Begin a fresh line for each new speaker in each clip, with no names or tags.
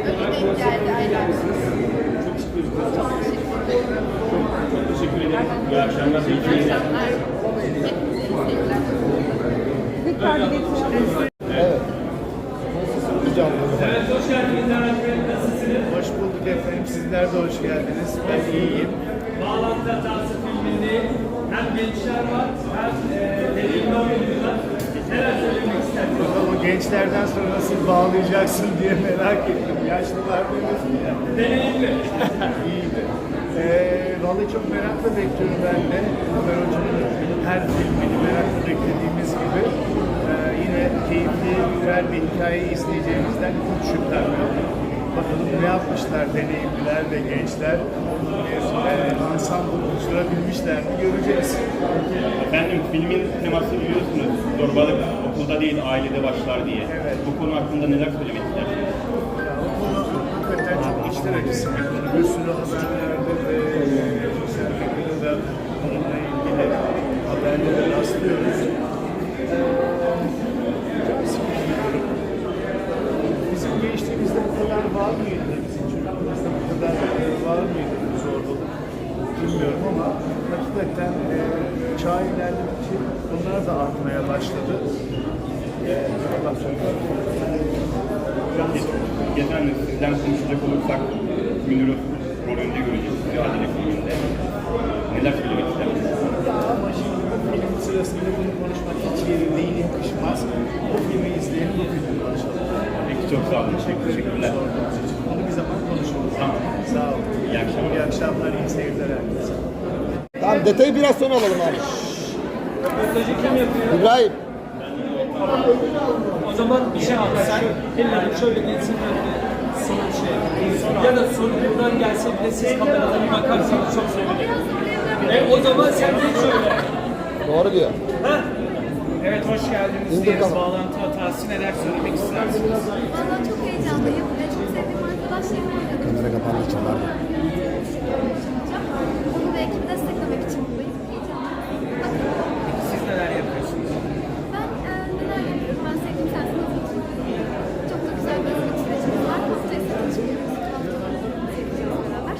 kadar konserde gider? Çok şık. Çok teşekkür ederim. Çok teşekkür ederim. İyi
akşamlar. İyi akşamlar. Tekrar biletini bağlayacaksın diye merak ettim. Yaşlılar diyorsun ya.
Deneyimli.
İyiydi. Ee, vallahi çok merakla bekliyorum ben de. Ömer Hoca'nın her filmini merakla beklediğimiz gibi ee, yine keyifli, güzel bir hikaye izleyeceğimizden hiç şüphem yok. Bakalım ne yapmışlar deneyimliler ve gençler. Ensemble oluşturabilmişler mi göreceğiz.
Efendim filmin teması biliyorsunuz. Zorbalık okulda değil ailede başlar diye.
Evet.
Bu konu hakkında neler söylemek istersiniz?
Konu hakikaten çok içler acısı bir sürü haberlerde ve sosyal medyada da bununla ilgili haberlere rastlıyoruz. Ee, can sıkıcı bir durum. Bizim gençliğimizde bu kadar var mıydı? Bizim çocukluğumuzda bu kadar e, var mıydı bu zorbalık? Bilmiyorum ama hakikaten e, çağ ilerledikçe bunlar da artmaya başladı. E, Allah.
Geçen sizden konuşacak olursak Münir'i rolünde göreceğiz mücadele filminde. Neler söylemek istersiniz?
Ama şimdi bu film sırasında bunu konuşmak hiç yeri değil, yakışmaz. Bu filmi izleyelim, bu filmi konuşalım.
Peki çok sağ olun.
Teşekkür ederim
Teşekkürler.
Bunu bir zaman konuşuruz.
Tamam.
Sağ olun.
İyi akşamlar.
İyi akşamlar, iyi seyirler herkese.
Tamam detayı biraz sonra alalım abi.
Röportajı kim yapıyor?
İbrahim.
O zaman bir şey al. Sen ellerini şöyle geçsin. Soru şey. Ya da soru buradan gelse bile siz kameradan bir bakarsanız çok sevinirim. E, o zaman sen de şöyle.
Doğru diyor.
Evet hoş geldiniz
İndir
diye
kapat.
bağlantı hatası neler söylemek istersiniz?
Valla çok heyecanlıyım ve çok sevdiğim arkadaşlarım var.
Kamera kapandı için var.
Onu ve ekibi desteklemek için buradayım. Heyecanlıyım. Bakalım.
Siz neler yapıyorsunuz?
Ben e, neler yapıyorum? Ben sevdiğim sensin Çok da güzel bir hazırlık sürecimiz var. Haftaya sete çıkıyoruz. Haftalarını seyredeceğiz beraber.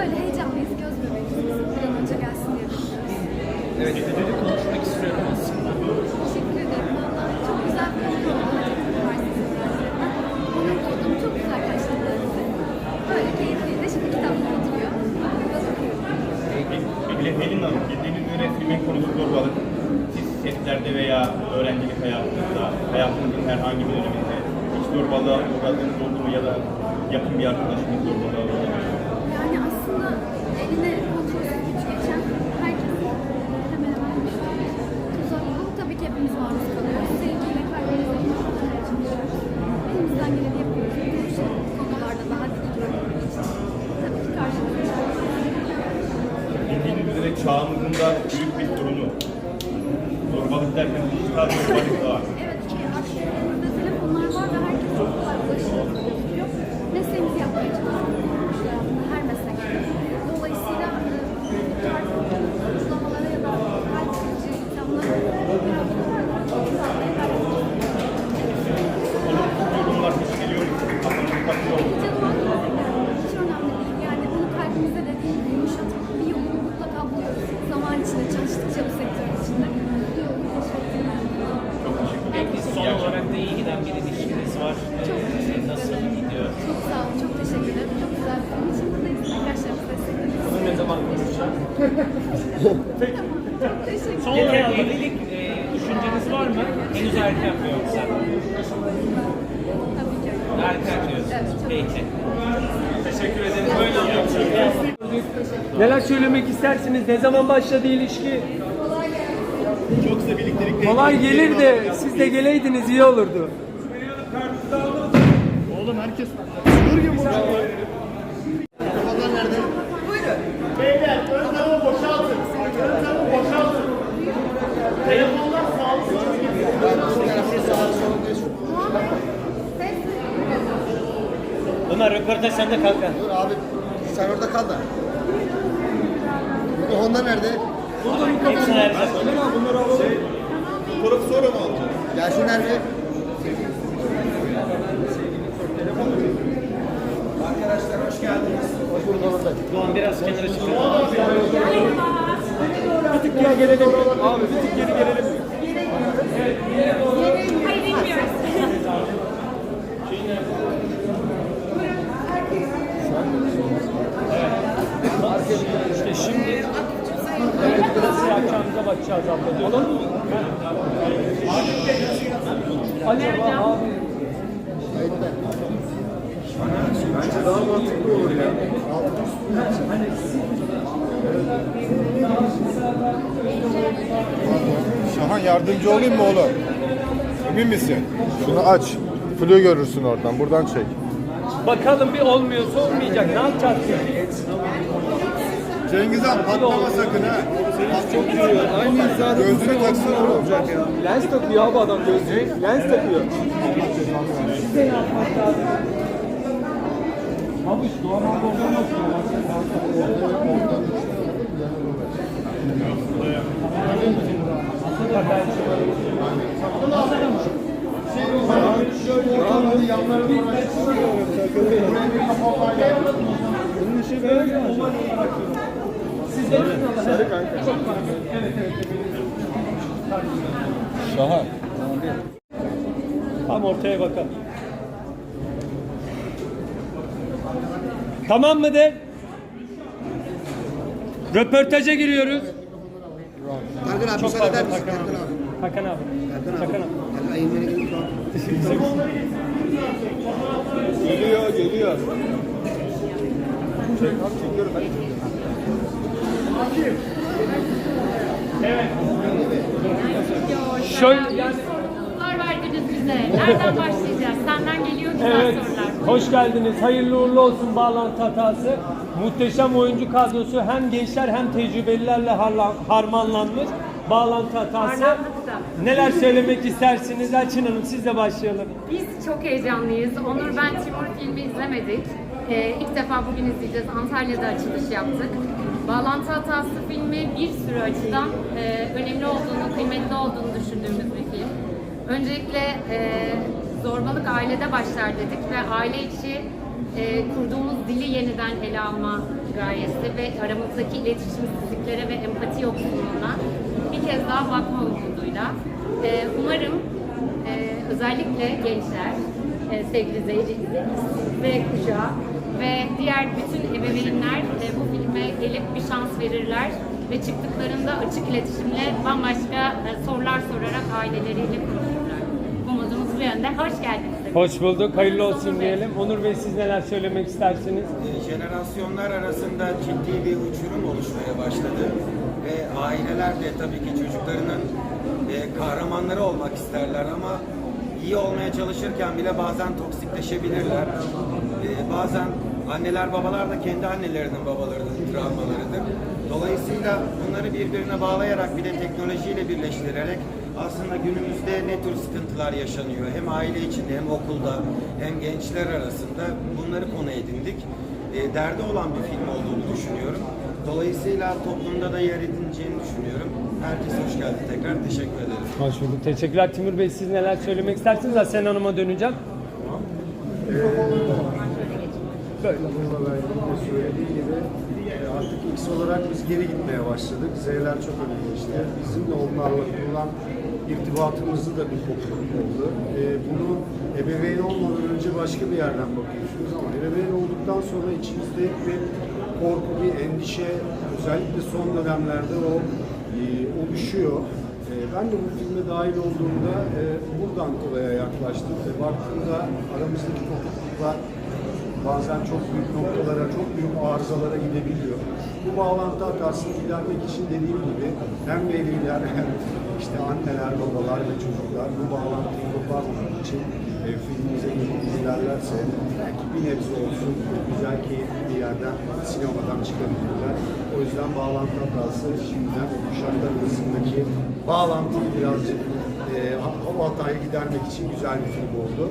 Öyle heyecanlıyız. Göz bebeğiz. Bir an önce gelsin diye düşünüyoruz.
Evet ödülü konuşmak istiyorum aslında.
Teşekkür ederim. Valla çok güzel bir ödül oldu. Hacettepe Üniversitesi öğrencilerine. Onu okudum. Çok güzel karşıladılar bizi. Böyle keyifliydi. Şimdi kitaplar oturuyor. Biraz okuyorum.
Peki Pelin Hanım, bildiğiniz üzere filmin konusu zorbalık. Siz setlerde veya öğrencilik hayatınızda, hayatınızın herhangi bir döneminde hiç zorbalığa uğradığınız oldu mu ya da yakın bir arkadaşınız zorbalığa uğradı mı?
Yani aslında eline kontrolsüz güç geçen herkes hemen hemen düşüyor. Tuzak bu. Tabii ki hepimiz maruz kalıyoruz. Sevgiyle kalbimizle konuşmaya çalışıyoruz. Elimizden geleni yapıyoruz. Bu işte konularda daha dik görmek için. Tabii ki karşımıza çıkıyoruz.
Bildiğiniz üzere çağımızın da büyük bir sorunu. Zorbalık derken dijital zorbalık da var.
Evet, çünkü artık elimizde telefonlar var ve herkes çok kolay ulaşılıyor. Mesleğimizi yapmaya çalışıyoruz. Hayatında her meslekte. Dolayısıyla e, bu tarz uygulamalara ya da kalp kırıcı insanlara
Yorumlar hiç geliyor, kafanızı takıyor.
hiç önemli değil. Yani bunu kalbimize dediğim gibi yumuşatıp bir yolunu mutlaka buluyoruz. Zaman içinde çalıştıkça bu sektörün içinde. Bir yolunu keşfettiğimiz
Çok teşekkür ederim.
Peki son olarak da iyi giden bir ilişkiniz var. Ee, nasıl gidiyor?
Çok sağ olun, çok teşekkür ederim. Çok güzel bir film için buradayız. Arkadaşlarımız desteklediniz.
Bunu ne zaman konuşacağım?
Teşekkür
Son olarak evlilik e, düşünceniz var mı? Henüz erken mi yoksa?
Tabii ki.
Erken diyorsunuz.
Evet,
Peki.
Teşekkür ederim. Böyle oluyor. Neler söylemek istersiniz? Ne zaman başladı ilişki?
Çok da birliktelikle
Kolay gelir de siz de geleydiniz iyi olurdu.
Ömer röportaj sende kanka.
Dur abi sen orada kal da. Honda nerede?
Hepsi nerede?
Fotoğrafı sonra mı alacağız?
Yasin nerede?
Arkadaşlar hoş geldiniz.
Hoş bulduk.
Doğan biraz kenara çıkıyor.
Bir tık geri gelelim. Abi bir tık geri gelelim.
Hayır bilmiyoruz.
İşte şimdi evet, biraz yapacağımıza bakacağız abla. Olur mu? Acaba abi
Bence daha mantıklı olur ya.
Şahan yardımcı olayım mı oğlum? Emin misin? Şunu aç. Flu görürsün oradan. Buradan çek.
bakalım bir olmuyorsa olmayacak. Ne yapacağız?
Cengiz Han patlama sakın ha.
Çok gülüyor. Aynı hizada
Gözlüğünü taksana oğlum. olacak ya.
Lens takıyor abi adam gözlüğü. Lens takıyor.
Şahan.
Tam ortaya bakalım. Tamam mı de? Röportaja giriyoruz.
Erkan abi müsaade eder misin? Erkan
abi.
abi.
Hakan abi.
Erkan.
Hakan abi.
Erkan Ayın beni gibi
Şöyle
Sorular verdiniz bize. Nereden başlayacağız? Senden geliyor güzel
Evet,
sorular.
hoş geldiniz. Hayırlı uğurlu olsun bağlantı hatası. Muhteşem oyuncu kadrosu hem gençler hem tecrübelilerle harmanlanmış. Bağlantı hatası. Neler söylemek istersiniz? Elçin Hanım sizle başlayalım.
Biz çok heyecanlıyız. Onur ben Timur filmi izlemedik. Ee, ilk defa bugün izleyeceğiz. Antalya'da açılış yaptık. Bağlantı Hatası filmi bir sürü açıdan e, önemli olduğunu, kıymetli olduğunu düşündüğümüz bir film. Öncelikle e, zorbalık ailede başlar dedik ve aile içi e, kurduğumuz dili yeniden ele alma gayesi ve aramızdaki iletişimsizliklere ve empati yoksunluğuna bir kez daha bakma umuduyla. E, umarım ee, özellikle gençler, e, sevgili Z, Z kuşağı ve diğer bütün ebeveynler e, bu filme gelip bir şans verirler ve çıktıklarında açık iletişimle bambaşka e, sorular sorarak aileleriyle konuşurlar. Umudumuz bu yönde. Hoş geldiniz.
Hoş bulduk. Hayırlı olsun diyelim. Onur Bey siz neler söylemek istersiniz?
Ee, jenerasyonlar arasında ciddi bir uçurum oluşmaya başladı ve aileler de tabii ki çocuklarının e, kahramanları olmak isterler ama iyi olmaya çalışırken bile bazen toksikleşebilirler. Ee, bazen anneler babalar da kendi annelerinin babalarının travmalarıdır. Dolayısıyla bunları birbirine bağlayarak bir de teknolojiyle birleştirerek aslında günümüzde ne tür sıkıntılar yaşanıyor hem aile içinde hem okulda hem gençler arasında bunları konu edindik. E, derdi olan bir film olduğunu düşünüyorum. Dolayısıyla toplumda da yer edineceğini düşünüyorum. Herkese hoş geldi tekrar. Teşekkür ederim.
Hoş bulduk. Teşekkürler. Timur Bey siz neler söylemek istersiniz? Aslen Hanım'a döneceğim.
Onur'la verdiğinde söylediği gibi e, artık X olarak biz geri gitmeye başladık. Z'ler çok öne geçti. Bizimle onlarla kurulan irtibatımızı da bir kopukluk oldu. E, bunu ebeveyn olmadan önce başka bir yerden bakıyorsunuz ama ebeveyn olduktan sonra içinizde hep bir korku, bir endişe, özellikle son dönemlerde o e, oluşuyor. E, ben de bu filme dahil olduğumda e, buradan olaya yaklaştım ve baktığımda aramızdaki kopukluklar bazen çok büyük noktalara, çok büyük arızalara gidebiliyor. Bu bağlantı hatasını gidermek için dediğim gibi hem veliler hem işte anneler, babalar ve çocuklar bu bağlantıyı koparmamak için e, filmimize gelip izlerlerse belki bir nebze olsun güzel, keyifli bir yerden sinemadan çıkabilirler. O yüzden bağlantı hatası şimdiden kuşaklar arasındaki bağlantıyı birazcık e, o hatayı gidermek için güzel bir film oldu.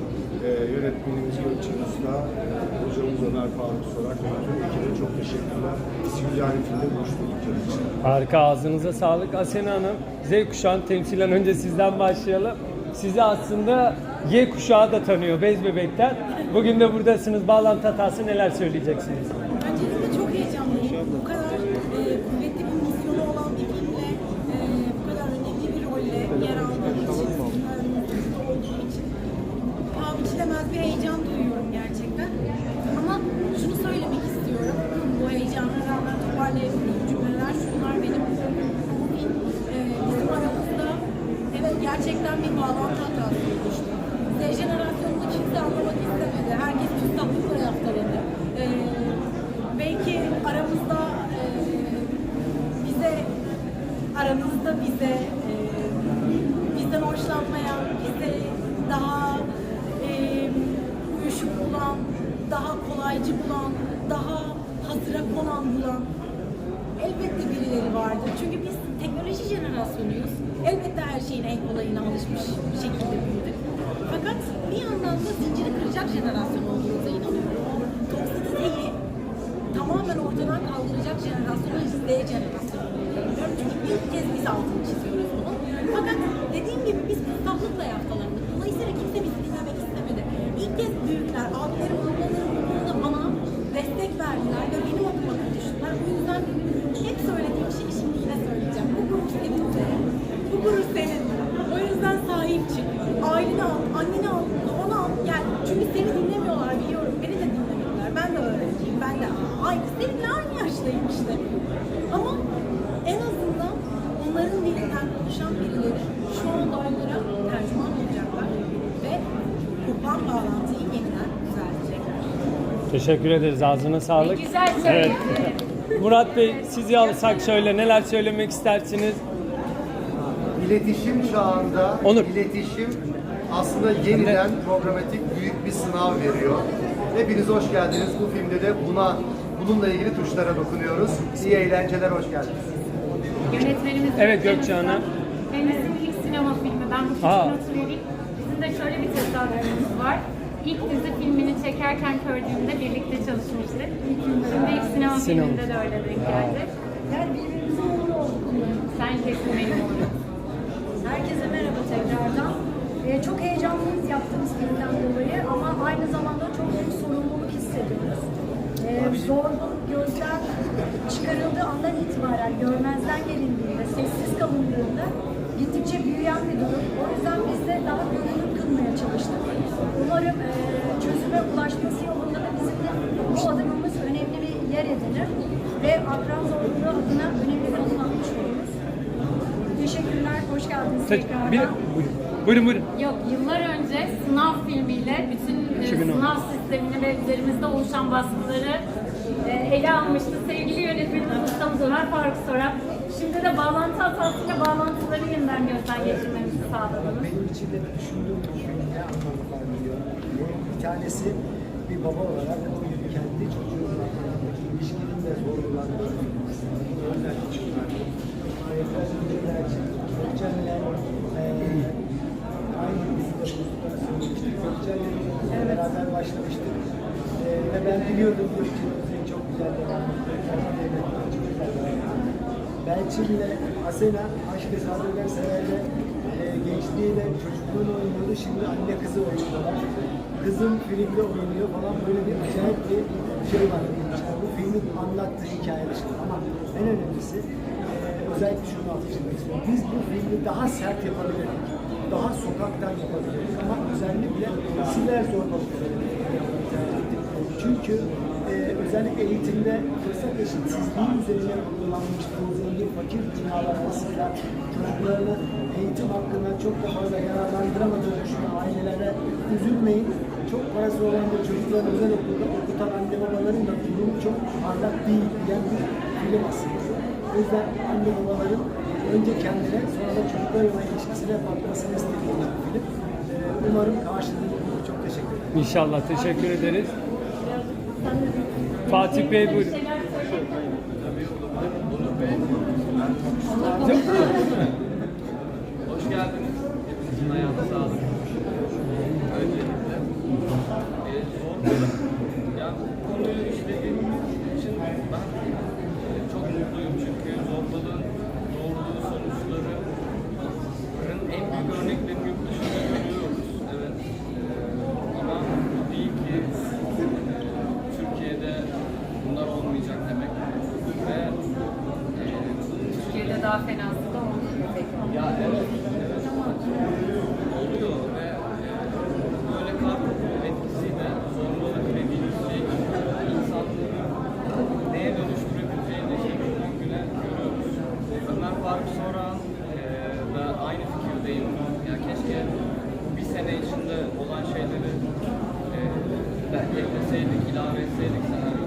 E, yönetmenimiz Gökçe Usta, e, hocamız Ömer Faruk Sorak ve tüm ekibe çok teşekkürler. Bir filmde buluştuk için.
Harika. Ağzınıza sağlık. Asena Hanım, Z kuşağını temsilen önce sizden başlayalım. Sizi aslında Y kuşağı da tanıyor Bez Bebek'ten. Bugün de buradasınız. Bağlantı hatası neler söyleyeceksiniz?
Öncelikle çok heyecanlıyım. Bu kadar e, kuvvetli bir misyonu olan bir filmle bağlantı hatası oluştu. Z jenerasyonunu kimse anlamak istemedi. Herkes küstahlıkla yaftaladı. Ee, belki aramızda e, bize aranızda bize e, bizden hoşlanmayan, bize daha e, uyuşuk bulan, daha kolaycı bulan, daha hazıra konan bulan elbette birileri vardır. Çünkü biz teknoloji jenerasyonuyuz. Elbette her şeyin en kolayına alışmış şekilde büyüdük. Fakat bir yandan da zinciri kıracak jenerasyon olduğumuza inanıyorum. O toksititeyi tamamen ortadan kaldıracak jenerasyonu izleyen jenerasyon olduğunu inanıyorum. Çünkü ilk kez biz altını çiziyoruz bunu. Fakat dediğim gibi biz küstahlıkla yaftalandık. Dolayısıyla kimse bizi dinlemek istemedi. İlk kez büyükler, abilerim, ablalarım bu konuda bana destek verdiler ve benim adıma konuştular. O yüzden hep söylediğim şeyi şimdi yine söyleyeceğim. Bu gurur senin de. Bu gurur senin. O yüzden sahip çık. Aileni al, anneni al, onu al, gel. Çünkü seni dinlemiyorlar biliyorum. Beni de dinlemiyorlar. Ben de öğrenciyim. Ben de aynı. Seninle aynı yaştayım işte. Ama en azından onların konuşan birileri şu anda onlara tercüman olacaklar ve kopan bağlantıyı yeniden düzeltecekler.
Teşekkür ederiz. Ağzına sağlık.
Ne güzel
Evet.
söyledin.
Murat Bey sizi alsak şöyle neler söylemek istersiniz?
İletişim çağında
Onur.
iletişim aslında yeniden programatik büyük bir sınav veriyor. Hepiniz hoş geldiniz. Bu filmde de buna bununla ilgili tuşlara dokunuyoruz. İyi eğlenceler, hoş geldiniz.
Yönetmenimiz
Evet, Gökçe Hanım.
Kendisinin ilk sinema filmi. Ben bu
Aa.
filmi hatırlayayım. Bizim de şöyle bir tesadüfümüz var. İlk dizi filmini çekerken gördüğümde birlikte çalışmıştık. Şimdi ilk sinema,
Sinema.
filminde de öyle denk geldi.
Yani birbirimize uğurlu olduk.
Sen kesin benim oğlum.
Herkese merhaba tekrardan. Ee, çok heyecanlıyız yaptığımız filmden dolayı ama aynı zamanda çok büyük sorumluluk hissediyoruz. Ee, zorluk gözden çıkarıldığı andan itibaren görmezden gelindiğinde, sessiz kalındığında gittikçe büyüyen bir durum. O yüzden biz de daha görünür kılmaya çalıştık. Umarım e, çözüme ulaşması yolunda da bizim de bu adımımız önemli bir yer edinir ve akran zorluluğu adına önemli bir adım atmış oluruz. Teşekkürler, hoş geldiniz
Te-
tekrardan.
bir, buyurun. buyurun buyurun.
Yok yıllar önce sınav filmiyle bütün e,
2010.
sınav sistemini ve üzerimizde oluşan baskıları e, ele almıştı. Sevgili yönetmenimiz ustamız Ömer Faruk Sorak. Şimdi de bağlantı hatasıyla bağlantıları yeniden gözden geçirmemizi sağladınız.
benim içinde de düşündüğüm bir şey ne anlamlar biliyorum. Bir tanesi bir baba olarak o kendi çocuğumla ilişkinin de zorlandığı özel çocuklar. Ayrıca ünlüler için Gökçen'le aynı dizide söylemiştik. Gökçen'le beraber başlamıştık. Eee ve ben biliyordum Gökçen'in çok güzel devam ettiğini. Çok güzel devam ettiğini. Belçin'le Asena Aşk ve Sadeler Sever'de e, gençliğiyle çocukluğunu oynuyordu. Şimdi anne kızı oynuyorlar. Kızım filmde oynuyor falan böyle bir acayip bir şey var için. Bu filmin anlattığı hikaye dışında. Ama en önemlisi e, özellikle şunu altı çizmek istiyorum. Biz bu filmi daha sert yapabilirdik. Daha sokaktan yapabilirdik. Ama özellikle siber zorbalık üzerine yapmayı tercih ettik. Çünkü özellikle eğitimde fırsat eşitsizliği üzerine kullanılmış bu zengin fakir dünyalar arasında çocuklarını eğitim hakkında çok da fazla yararlandıramadığını düşünen ailelere üzülmeyin. Çok parası olan da çocuklarını özel okulda okutan anne babaların da durumu çok parlak değil diyen bir film aslında. O yüzden anne babaların önce kendine sonra da çocuklarla ilişkisine bakmasını istediğim bir film. Umarım karşılığını bulur. Çok teşekkür ederim.
İnşallah teşekkür ederiz. Fatih Bey buyurun.
sene içinde olan şeyleri e,
ekleseydik, ilave etseydik sana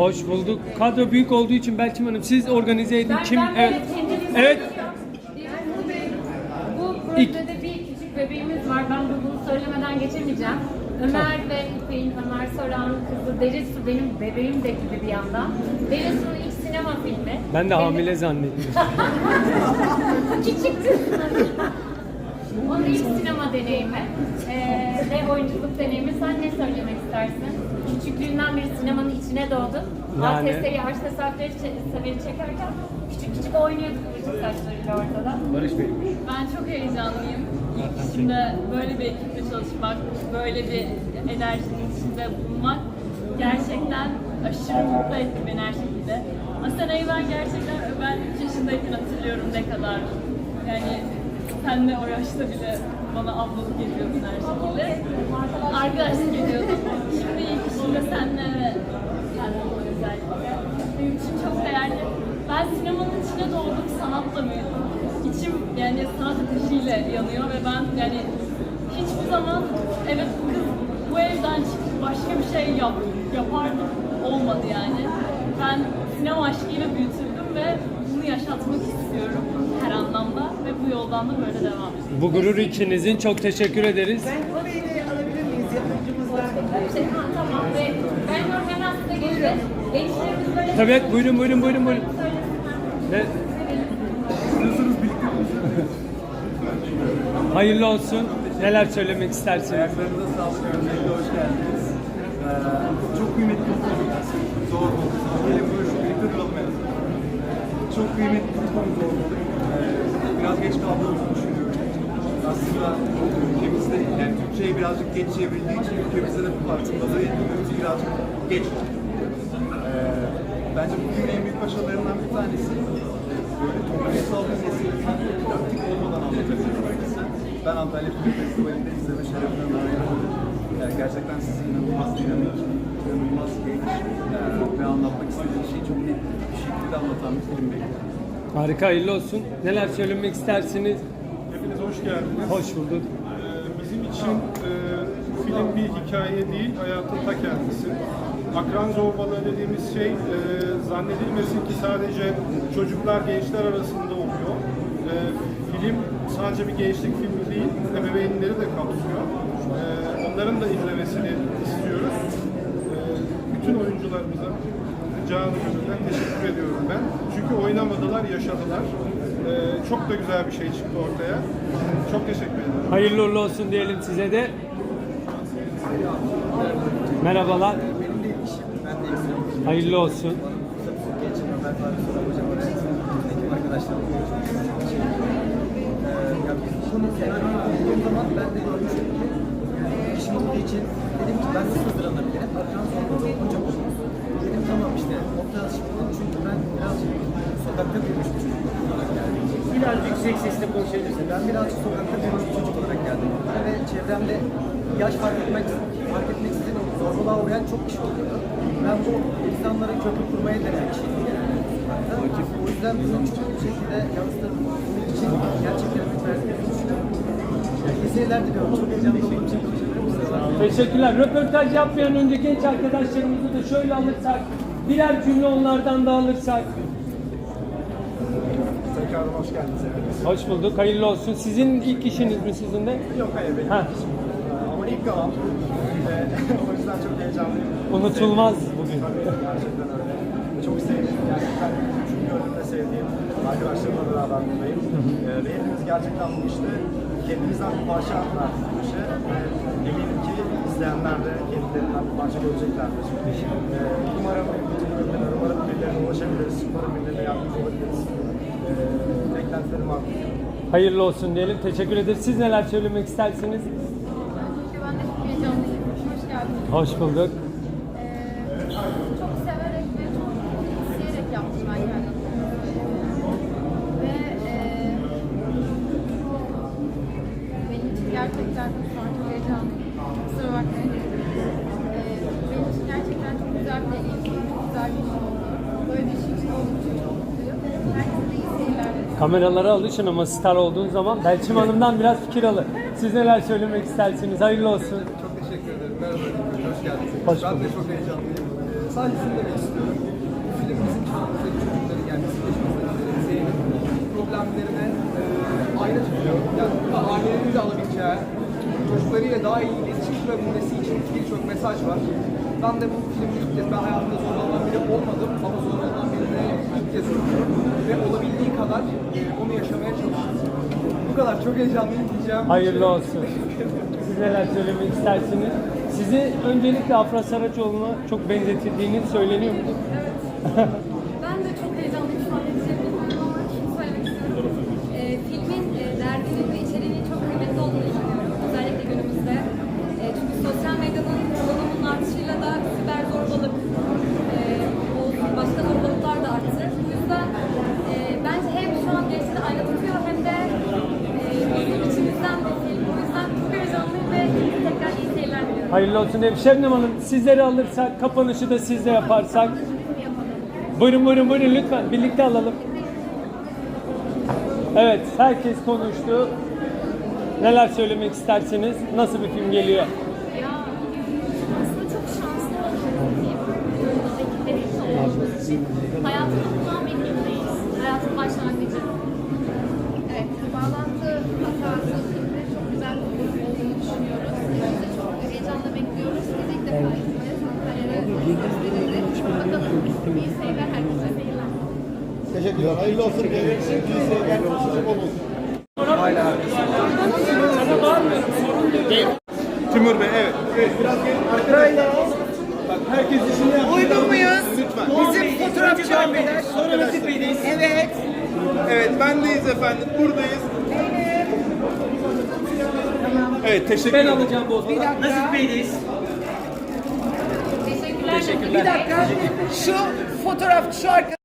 Hoş
bulduk. Kadro büyük olduğu için Belçim Hanım siz organize edin.
Ben,
Kim?
ben
evet. Evet.
Bu projede bir küçük bebeğimiz var. Ben de bunu söylemeden geçemeyeceğim. Ömer ve İpek'in, Ömer Soran kızı Derisu benim bebeğim de gibi bir yandan. Derisu'nun ilk sinema filmi.
Ben de
Benim-
hamile zannettim.
Küçük kız. Onun ilk sinema deneyimi eee ve oyunculuk deneyimi. Sen ne söylemek istersin? Küçüklüğünden beri sinemanın içine doğdun.
Yani-
ATS'yi, Tesadüfleri Severi çekerken küçük küçük oynuyorduk kıvırcık saçlarıyla ortada.
Barış Bey.
Ben çok heyecanlıyım. İlk işimde böyle bir ekiple çalışmak, böyle bir enerjinin içinde bulunmak gerçekten aşırı mutlu etti beni her şekilde. Asena'yı ben gerçekten ben 3 yaşındayken hatırlıyorum ne kadar. Yani senle o yaşta bile bana ablalık ediyordun her şekilde. Arkadaşlık ediyordun. Şimdi işimde senle ve yani özellikle. Benim için çok değerli. Ben sinemanın içine doğdum, sanatla büyüdüm. İçim yani sanat ateşiyle yanıyor ve ben yani hiçbir zaman evet bu kız bu evden çıkıp başka bir şey yap, yapardım olmadı yani. Ben sinema aşkıyla büyütüldüm ve bunu yaşatmak istiyorum her anlamda ve bu yoldan da böyle devam edeceğim.
Bu gurur ikinizin çok teşekkür ederiz.
orayı alabilir miyiz yapımcımızdan?
Şey, ha, tamam ve ben Nur Gençlerimiz böyle...
Tabii evet, buyurun buyurun buyurun buyurun. Ne? Hayırlı olsun. Neler söylemek istersiniz?
Ayaklarınıza sağlık. Öncelikle hoş geldiniz. Ee, çok kıymetli bir konu. Zor oldu. Gelin böyle birlikte duralım en azından. Çok kıymetli bir konu zor oldu. Ee, biraz geç kaldığımızı düşünüyorum. Aslında ülkemizde, yani Türkçe'ye birazcık geç çevrildiği için ülkemizde de bu farkındalığı birazcık geç oldu. Bence bugün en büyük başarılarından bir tanesi böyle toplumsal bir meseleyi didaktik olmadan anlatabiliyoruz herkese. Ben Antalya Film Festivali'nde izleme şerefine nail oldum. Yani gerçekten sizi inanılmaz dinamik, inanılmaz genç ve anlatmak istediği şeyi çok net bir şekilde anlatan bir film bekliyorum.
Harika hayırlı olsun. Neler söylemek istersiniz?
Hepiniz hoş geldiniz.
Hoş bulduk.
Ee, Bizim için e, film bir hikaye değil, hayatın ta kendisi. Akran zorbalığı dediğimiz şey e, zannedilmesin ki sadece çocuklar, gençler arasında oluyor. E, film sadece bir gençlik filmi değil, ebeveynleri de kapsıyor. E, onların da izlemesini istiyoruz. E, bütün oyuncularımıza canı gönülden teşekkür ediyorum ben. Çünkü oynamadılar, yaşadılar. E, çok da güzel bir şey çıktı ortaya. Çok teşekkür ederim.
Hayırlı uğurlu olsun diyelim size de. Merhabalar.
Benim de ilk işim, ben de ekstrem
Hayırlı olsun.
Geçen zaman ben de görmüştüm ki işim olduğu için dedim ki ben nasıl hazırlanabilirim? Akran sormalı hocam. Dedim tamam işte nokta alışıklığı çünkü ben birazcık sokakta büyümüş bir yüksek sesle konuşabilirsin. Ben birazcık sokakta büyümüş bir çocuk olarak geldim ve çevremde yaş fark etmek, zorbalığa uğrayan çok kişi oluyor. Ben bu insanlara köprü kurmaya denen kişiyim genelde. O yüzden bunu çok bir şekilde yansıtıp bunun için gerçekten bir verdiğini düşünüyorum. Yani iyi seyirler diliyorum. Çok heyecanlı olduğum için.
Teşekkürler. Röportaj yapmayan önce genç arkadaşlarımızı da şöyle alırsak, birer cümle onlardan da alırsak.
Tekrardan hoş geldiniz.
Hoş bulduk. Hayırlı olsun. Sizin ilk işiniz mi sizin de?
Yok hayır benim
Ha.
Ama ilk galam. Ve o yüzden çok heyecanlıyım.
Unutulmaz bugün.
Gerçekten öyle. Çok sevdiğim, gerçekten çünkü gönlümde sevdiğim arkadaşlarımla beraber buradayım. Ee, ve hepimiz gerçekten bu işte kendimizden bir parça verdik bu işe. Ve eminim ki izleyenler de kendilerinden bir parça göreceklerdir. Ee, umarım umarım birilerine ulaşabiliriz. Umarım birilerine yardımcı olabiliriz. Ee, beklentilerim var.
Hayırlı olsun diyelim. Teşekkür ederiz. Siz neler söylemek istersiniz?
Hoş
bulduk.
Çok severek ve çok isteyerek yaptım ben kendim.
Ve gerçekten şu çok heyecanlıyım. Kusura bakmayın. Benim için gerçekten çok güzel deneyim, çok güzel bir şey oldu. Böyle bir şey olduğu çok mutluyum. Herkese iyi seyirler.
Kameraları aldığı için ama star olduğun zaman Belçim Hanım'dan biraz fikir alın. Siz neler söylemek istersiniz? Hayırlı olsun.
Çok hoş ben de çok heyecanlıyım. Ee, sadece şunu demek istiyorum. Bu film bizim çocukluktaki çocukları yaşımızdakilerin Zeynep problemlerine e, ayna tutuyor. Yani burada ailelerin de alabileceği, çocuklarıyla daha iyi iletişim kurabilmesi için birçok mesaj var. Ben de bu filmi ilk kez, ben hayatımda zorlanan biri olmadım ama zorlanan birine ilk kez görüyorum. Ve olabildiği kadar e, onu yaşamaya çalışıyorum. Bu kadar, çok heyecanlıyım diyeceğim.
Hayırlı olsun. Siz neler söylemek istersiniz? Sizi öncelikle Afra Saraçoğlu'na çok benzetildiğini söyleniyor mu?
Ben de çok heyecanlıyım şu an ne diyeceğimi bilmiyorum ama şunu söylemek istiyorum. Ee, filmin e, derdinin ve içeriğinin çok kıymetli olduğunu düşünüyorum. Özellikle günümüzde. E, çünkü sosyal medyanın kullanımının artışıyla da siber zorbalık, e, olsun, başka zorbalıklar da arttı. Bu yüzden e, bence hem şu an gençleri ayna tutuyor hem de e, bizim içimizden bir film. O yüzden çok heyecanlıyım ve tekrar iyi seyirler diliyorum.
Hayırlı olsun diye Şebnem Hanım sizleri alırsak, kapanışı da siz de yaparsak. Buyurun buyurun buyurun lütfen birlikte alalım. Evet herkes konuştu. Neler söylemek istersiniz? Nasıl bir film geliyor?
Ya aslında çok şanslı olduğum bir ekiplerin olmamız için. Hayatımda bulunan bir filmdeyiz. Hayatın başlangıcı. Evet, bağlantı hatası filmi çok güzel bir film olduğunu düşünüyoruz. Biz de çok heyecanla
Hala
Timur Bey evet. Evet biraz gelin. Bak herkes işini yapsın.
Uygun muyuz?
Lütfen.
Bizim fotoğrafçı arkadaş. Sonra Nasip Bey'deyiz. Evet.
Evet bendeyiz efendim. Buradayız. Evet teşekkür
Ben
ederim.
alacağım bozmadan.
Nasip Bey'deyiz.
Teşekkürler.
Bir dakika. Şu fotoğrafçı şu arkadaş.